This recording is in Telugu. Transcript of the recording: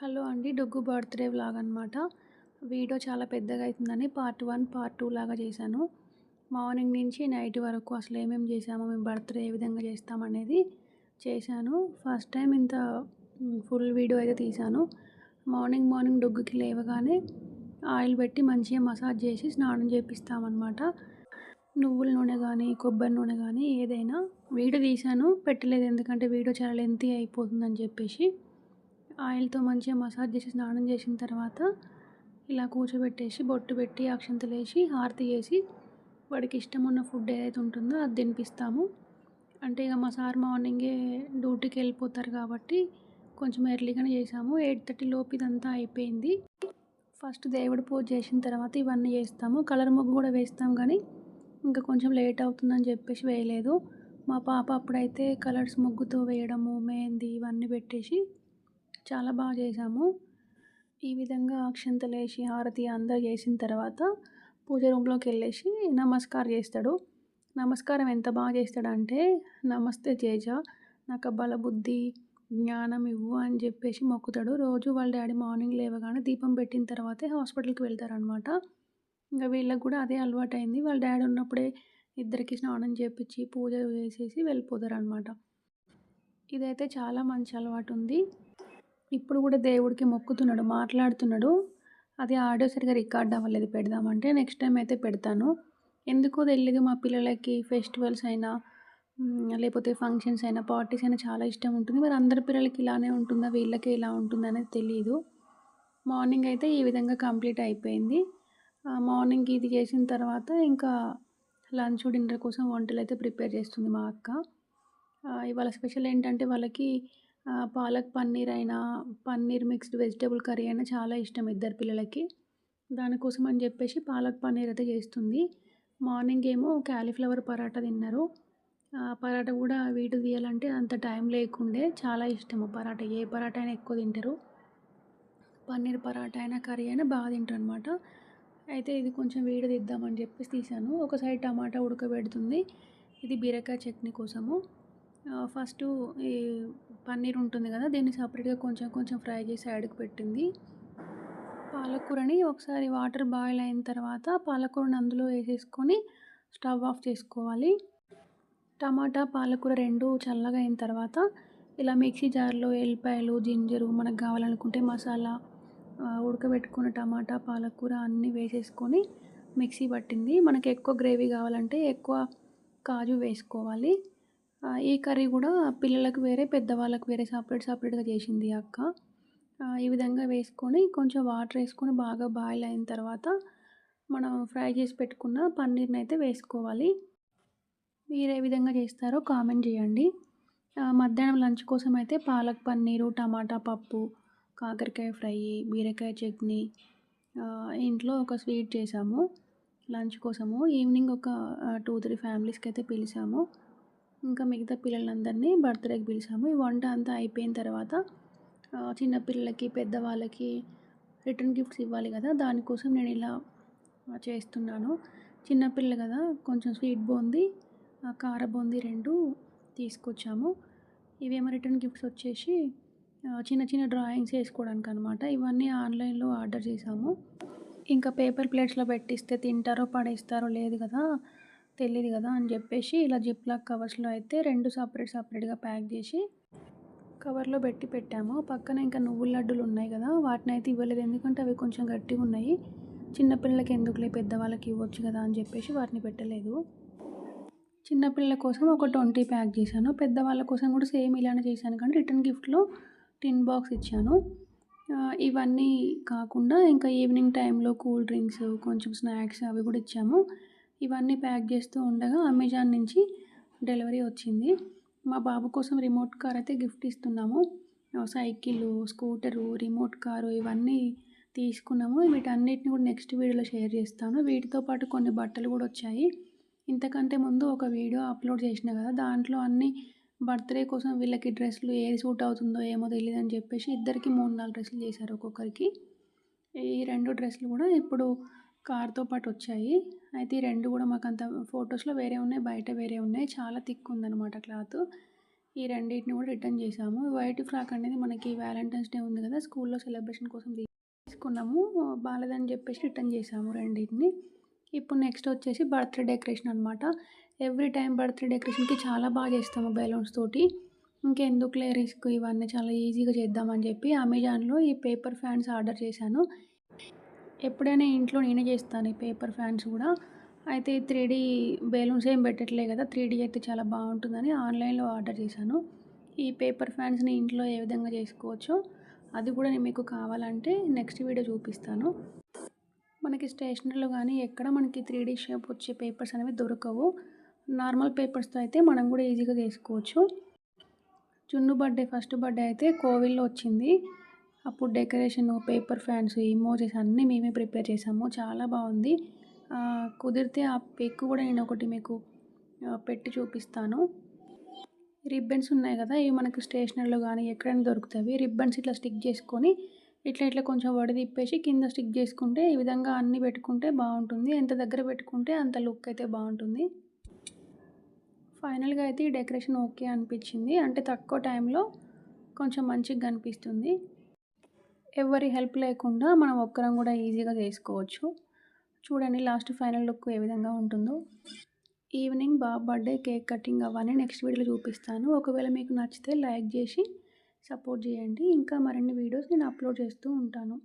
హలో అండి డొగ్గు బర్త్డే వ్లాగ్ అనమాట వీడియో చాలా పెద్దగా అవుతుందని పార్ట్ వన్ పార్ట్ టూ లాగా చేశాను. మార్నింగ్ నుంచి నైట్ వరకు అసలు ఏమేమి చేసామో మేము బర్త్డే ఏ విధంగా చేస్తామనేది చేశాను. ఫస్ట్ టైం ఇంత ఫుల్ వీడియో అయితే తీశాను. మార్నింగ్ మార్నింగ్ డొగ్గుకి లేవగానే ఆయిల్ పెట్టి మంచిగా మసాజ్ చేసి స్నానం చేపిస్తామన్నమాట నువ్వుల నూనె కానీ కొబ్బరి నూనె కానీ ఏదైనా. వీడియో తీశాను పెట్టలేదు ఎందుకంటే వీడియో చాలా లెంతీ అయిపోతుందని చెప్పేసి. ఆయిల్తో మంచిగా మసాజ్ చేసి స్నానం చేసిన తర్వాత ఇలా కూర్చోబెట్టేసి బొట్టు పెట్టి అక్షంతలు వేసి హారతి చేసి వాడికి ఇష్టం ఉన్న ఫుడ్ ఏదైతే ఉంటుందో అది తినిపిస్తాము. అంటే ఇక మా సార్ మార్నింగే డ్యూటీకి వెళ్ళిపోతారు కాబట్టి కొంచెం ఎర్లీగానే చేసాము. ఎయిట్ థర్టీ లోపు ఇదంతా అయిపోయింది. ఫస్ట్ దేవుడి పూజ చేసిన తర్వాత ఇవన్నీ చేస్తాము. కలర్ ముగ్గు కూడా వేస్తాం కానీ ఇంకా కొంచెం లేట్ అవుతుందని చెప్పేసి వేయలేదు. మా పాప అప్పుడైతే కలర్స్ ముగ్గుతో వేయడము మెహందీ ఇవన్నీ పెట్టేసి చాలా బాగా చేసాము ఈ విధంగా అక్షంతలు వేసి హారతి అందరు చేసిన తర్వాత పూజ రూమ్లోకి వెళ్ళేసి నమస్కారం చేస్తాడు. నమస్కారం ఎంత బాగా చేస్తాడంటే నమస్తే తేజ నాకు బల బుద్ధి జ్ఞానం ఇవ్వు అని చెప్పేసి మొక్కుతాడు. రోజు వాళ్ళ డాడీ మార్నింగ్ లేవగానే దీపం పెట్టిన తర్వాతే హాస్పిటల్కి వెళ్తారనమాట ఇంకా వీళ్ళకి కూడా అదే అలవాటు అయింది వాళ్ళ డాడీ ఉన్నప్పుడే ఇద్దరికి స్నానం చేపించి పూజ చేసేసి వెళ్ళిపోతారు అనమాట ఇదైతే చాలా మంచి అలవాటు ఉంది. ఇప్పుడు కూడా దేవుడికి మొక్కుతున్నాడు మాట్లాడుతున్నాడు. అది ఆడియో సరిగా రికార్డ్ అవ్వలేదు పెడదామంటే నెక్స్ట్ టైం అయితే పెడతాను. ఎందుకో తెలియదు మా పిల్లలకి ఫెస్టివల్స్ అయినా లేకపోతే ఫంక్షన్స్ అయినా పార్టీస్ అయినా చాలా ఇష్టం ఉంటుంది. మరి అందరి పిల్లలకి ఇలానే ఉంటుందా? వీళ్ళకే ఇలా ఉంటుందా అనేది తెలియదు మార్నింగ్ అయితే ఈ విధంగా కంప్లీట్ అయిపోయింది. మార్నింగ్ ఇది చేసిన తర్వాత ఇంకా లంచ్ డిన్నర్ కోసం వంటలు అయితే ప్రిపేర్ చేస్తుంది మా అక్క. ఇవాళ స్పెషల్ ఏంటంటే వాళ్ళకి పాలక్ పన్నీర్ అయినా పన్నీర్ మిక్స్డ్ వెజిటేబుల్ కర్రీ అయినా చాలా ఇష్టం ఇద్దరు పిల్లలకి. దానికోసం అని చెప్పేసి పాలక్ పన్నీర్ అయితే చేస్తుంది. మార్నింగ్ ఏమో క్యాలీఫ్లవర్ పరాటా తిన్నారు. పరాటా కూడా వీటు తీయాలంటే అంత టైం లేకుండే చాలా ఇష్టము పరాటా. ఏ పరాటా అయినా ఎక్కువ తింటారు. పన్నీర్ పరాటా అయినా కర్రీ అయినా బాగా తింటారు అనమాట అయితే ఇది కొంచెం వేడి తీద్దామని చెప్పేసి తీసాను ఒక సైడ్ టమాటా ఉడకబెడుతుంది. ఇది బీరకాయ చట్నీ కోసము. ఫస్ట్ ఈ పన్నీర్ ఉంటుంది కదా దీన్ని సపరేట్గా కొంచెం కొంచెం ఫ్రై చేసి యాడ్కి పెట్టింది. పాలకూరని ఒకసారి వాటర్ బాయిల్ అయిన తర్వాత పాలకూరని అందులో వేసేసుకొని స్టవ్ ఆఫ్ చేసుకోవాలి. టమాటా పాలకూర రెండు చల్లగా అయిన తర్వాత ఇలా మిక్సీ జార్లో ఎల్లిపాయలు జింజరు మనకు కావాలనుకుంటే మసాలా ఉడకబెట్టుకున్న టమాటా పాలకూర అన్నీ వేసేసుకొని మిక్సీ పట్టింది. మనకి ఎక్కువ గ్రేవీ కావాలంటే ఎక్కువ కాజు వేసుకోవాలి. ఈ కర్రీ కూడా పిల్లలకు వేరే పెద్దవాళ్ళకి వేరే సపరేట్ సపరేట్గా చేసింది అక్క. ఈ విధంగా వేసుకొని కొంచెం వాటర్ వేసుకొని బాగా బాయిల్ అయిన తర్వాత మనం ఫ్రై చేసి పెట్టుకున్న పన్నీర్ని అయితే వేసుకోవాలి. మీరు ఏ విధంగా చేస్తారో కామెంట్ చేయండి. మధ్యాహ్నం లంచ్ కోసం అయితే పాలక్ పన్నీరు టమాటా పప్పు కాకరకాయ ఫ్రై బీరకాయ చట్నీ ఇంట్లో ఒక స్వీట్ చేసాము. లంచ్ కోసము ఈవినింగ్ ఒక టూ త్రీ ఫ్యామిలీస్కి అయితే పిలిచాము. ఇంకా మిగతా పిల్లలందరినీ బర్త్డేకి పిలిచాము. ఈ వంట అంతా అయిపోయిన తర్వాత చిన్నపిల్లలకి పెద్దవాళ్ళకి రిటర్న్ గిఫ్ట్స్ ఇవ్వాలి కదా దానికోసం నేను ఇలా చేస్తున్నాను. చిన్నపిల్లలు కదా కొంచెం స్వీట్ బూందీ కార బూందీ రెండు తీసుకొచ్చాము. ఇవేమో రిటర్న్ గిఫ్ట్స్ వచ్చేసి చిన్న చిన్న డ్రాయింగ్స్ వేసుకోవడానికి అనమాట ఇవన్నీ ఆన్లైన్లో ఆర్డర్ చేసాము ఇంకా పేపర్ ప్లేట్స్లో పెట్టిస్తే తింటారో పడేస్తారో లేదు కదా తెలియదు కదా అని చెప్పేసి ఇలా జిప్లాక్ కవర్స్లో అయితే రెండు సపరేట్ సపరేట్గా ప్యాక్ చేసి కవర్లో పెట్టి పెట్టాము. పక్కన ఇంకా నువ్వుల లడ్డులు ఉన్నాయి కదా వాటిని అయితే ఇవ్వలేదు. ఎందుకంటే అవి కొంచెం గట్టిగా ఉన్నాయి. చిన్నపిల్లలకి ఎందుకులే పెద్దవాళ్ళకి ఇవ్వచ్చు కదా అని చెప్పేసి వాటిని పెట్టలేదు. చిన్నపిల్లల కోసం ఒక ట్వంటీ ప్యాక్ చేశాను. పెద్దవాళ్ళ కోసం కూడా సేమ్ ఇలానే చేశాను. కానీ రిటర్న్ గిఫ్ట్లో టిన్ బాక్స్ ఇచ్చాను. ఇవన్నీ కాకుండా ఇంకా ఈవినింగ్ టైంలో కూల్ డ్రింక్స్ కొంచెం స్నాక్స్ అవి కూడా ఇచ్చాము. ఇవన్నీ ప్యాక్ చేస్తూ ఉండగా అమెజాన్ నుంచి డెలివరీ వచ్చింది. మా బాబు కోసం రిమోట్ కార్ అయితే గిఫ్ట్ ఇస్తున్నాము. సైకిల్ స్కూటరు రిమోట్ కారు ఇవన్నీ తీసుకున్నాము. వీటన్నిటిని కూడా నెక్స్ట్ వీడియోలో షేర్ చేస్తాను. వీటితో పాటు కొన్ని బట్టలు కూడా వచ్చాయి. ఇంతకంటే ముందు ఒక వీడియో అప్లోడ్ చేసిన కదా దాంట్లో అన్ని బర్త్డే కోసం వీళ్ళకి డ్రెస్సులు ఏది సూట్ అవుతుందో ఏమో తెలియదని చెప్పేసి ఇద్దరికి మూడు నాలుగు డ్రెస్సులు చేశారు ఒక్కొక్కరికి. ఈ రెండు డ్రెస్సులు కూడా ఇప్పుడు కార్తో పాటు వచ్చాయి అయితే ఈ రెండు కూడా మాకు అంత ఫొటోస్లో వేరే ఉన్నాయి బయట వేరే ఉన్నాయి. చాలా థిక్ ఉందన్నమాట క్లాత్. ఈ రెండింటిని కూడా రిటర్న్ చేసాము వైట్ ఫ్రాక్ అనేది మనకి వ్యాలంటైన్స్ డే ఉంది కదా స్కూల్లో సెలబ్రేషన్ కోసం తీసుకున్నాము. బాగాలేదని చెప్పేసి రిటర్న్ చేసాము రెండింటిని. ఇప్పుడు నెక్స్ట్ వచ్చేసి బర్త్డే డెకరేషన్ అనమాట. ఎవ్రీ టైం బర్త్డే డెకరేషన్కి చాలా బాగా చేస్తాము బెలూన్స్ తోటి. ఇంకెందుకులే రిస్క్? ఇవన్నీ చాలా ఈజీగా చేద్దామని చెప్పి అమెజాన్లో ఈ పేపర్ ఫ్యాన్స్ ఆర్డర్ చేశాను. ఎప్పుడైనా ఇంట్లో నేనే చేస్తాను ఈ పేపర్ ఫ్యాన్స్ కూడా. అయితే త్రీ డీ బెలూన్స్ ఏం పెట్టట్లే కదా త్రీ డీ అయితే చాలా బాగుంటుందని ఆన్లైన్లో ఆర్డర్ చేశాను. ఈ పేపర్ ఫ్యాన్స్ని ఇంట్లో ఏ విధంగా చేసుకోవచ్చో అది కూడా నేను మీకు కావాలంటే నెక్స్ట్ వీడియో చూపిస్తాను. మనకి స్టేషనరీలో కానీ ఎక్కడ మనకి త్రీ డీ షేప్ వచ్చే పేపర్స్ అనేవి దొరకవు. నార్మల్ పేపర్స్తో అయితే మనం కూడా ఈజీగా చేసుకోవచ్చు. చున్ను బర్త్డే ఫస్ట్ బర్త్డే అయితే కోవిల్లో వచ్చింది. అప్పుడు డెకరేషన్ పేపర్ ఫ్యాన్స్ ఇమోజెస్ అన్నీ మేమే ప్రిపేర్ చేసాము. చాలా బాగుంది. కుదిరితే ఆ పిక్ కూడా నేను ఒకటి మీకు పెట్టి చూపిస్తాను. రిబ్బన్స్ ఉన్నాయి కదా ఇవి మనకు స్టేషనరీలో కానీ ఎక్కడైనా దొరుకుతాయి. రిబ్బన్స్ ఇట్లా స్టిక్ చేసుకొని ఇట్లా ఇట్లా కొంచెం వడి తిప్పేసి కింద స్టిక్ చేసుకుంటే ఈ విధంగా అన్ని పెట్టుకుంటే బాగుంటుంది. ఎంత దగ్గర పెట్టుకుంటే అంత లుక్ అయితే బాగుంటుంది. ఫైనల్గా అయితే ఈ డెకరేషన్ ఓకే అనిపించింది. అంటే తక్కువ టైంలో కొంచెం మంచిగా కనిపిస్తుంది. ఎవరి హెల్ప్ లేకుండా మనం ఒక్కరం కూడా ఈజీగా చేసుకోవచ్చు. చూడండి లాస్ట్ ఫైనల్ లుక్ ఏ విధంగా ఉంటుందో. ఈవినింగ్ బాబు బర్త్డే కేక్ కటింగ్ అవన్నీ నెక్స్ట్ వీడియోలో చూపిస్తాను. ఒకవేళ మీకు నచ్చితే లైక్ చేసి సపోర్ట్ చేయండి. ఇంకా మరిన్ని వీడియోస్ నేను అప్లోడ్ చేస్తూ ఉంటాను.